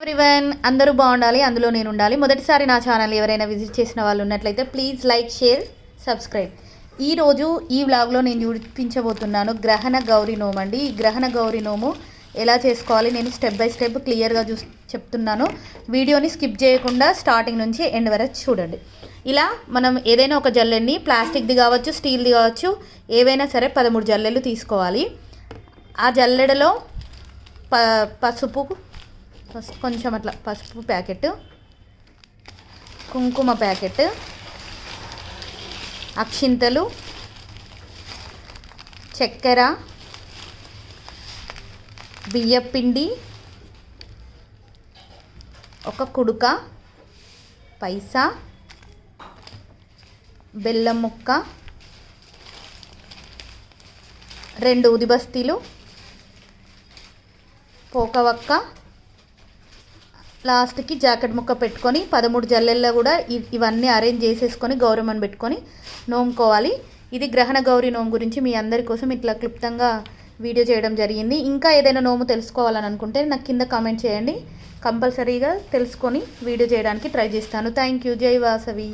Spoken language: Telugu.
ఎవ్రీవన్ అందరూ బాగుండాలి అందులో నేను ఉండాలి మొదటిసారి నా ఛానల్ ఎవరైనా విజిట్ చేసిన వాళ్ళు ఉన్నట్లయితే ప్లీజ్ లైక్ షేర్ సబ్స్క్రైబ్ ఈరోజు ఈ వ్లాగ్లో నేను చూపించబోతున్నాను గ్రహణ గౌరీ నోము అండి. ఈ గ్రహణ గౌరీ నోము ఎలా చేసుకోవాలి నేను స్టెప్ బై స్టెప్ క్లియర్గా చూ చెప్తున్నాను. వీడియోని స్కిప్ చేయకుండా స్టార్టింగ్ నుంచి ఎండ్ వరకు చూడండి. ఇలా మనం ఏదైనా ఒక జల్లెండి ప్లాస్టిక్ది కావచ్చు స్టీల్ది కావచ్చు ఏవైనా సరే పదమూడు జల్లెలు తీసుకోవాలి. ఆ జల్లెడలో ప పసుపు ఫస్ట్ కొంచెం అట్లా పసుపు ప్యాకెట్ కుంకుమ ప్యాకెట్ అక్షింతలు చక్కెర బియ్యపిండి ఒక కుడుక పైసా బెల్లం ముక్క రెండు ఉదిబస్తీలు పోకవక్క లాస్ట్కి జాకెట్ ముక్క పెట్టుకొని పదమూడు జల్లెల్లో కూడా ఇవన్నీ అరేంజ్ చేసేసుకొని గౌరమ్మను పెట్టుకొని నోముకోవాలి. ఇది గ్రహణ గౌరీ నోము గురించి మీ అందరి కోసం ఇట్లా క్లుప్తంగా వీడియో చేయడం జరిగింది. ఇంకా ఏదైనా నోము తెలుసుకోవాలని అనుకుంటే నాకు కింద కామెంట్ చేయండి. కంపల్సరీగా తెలుసుకొని వీడియో చేయడానికి ట్రై చేస్తాను. Thank you. జై వాసవి.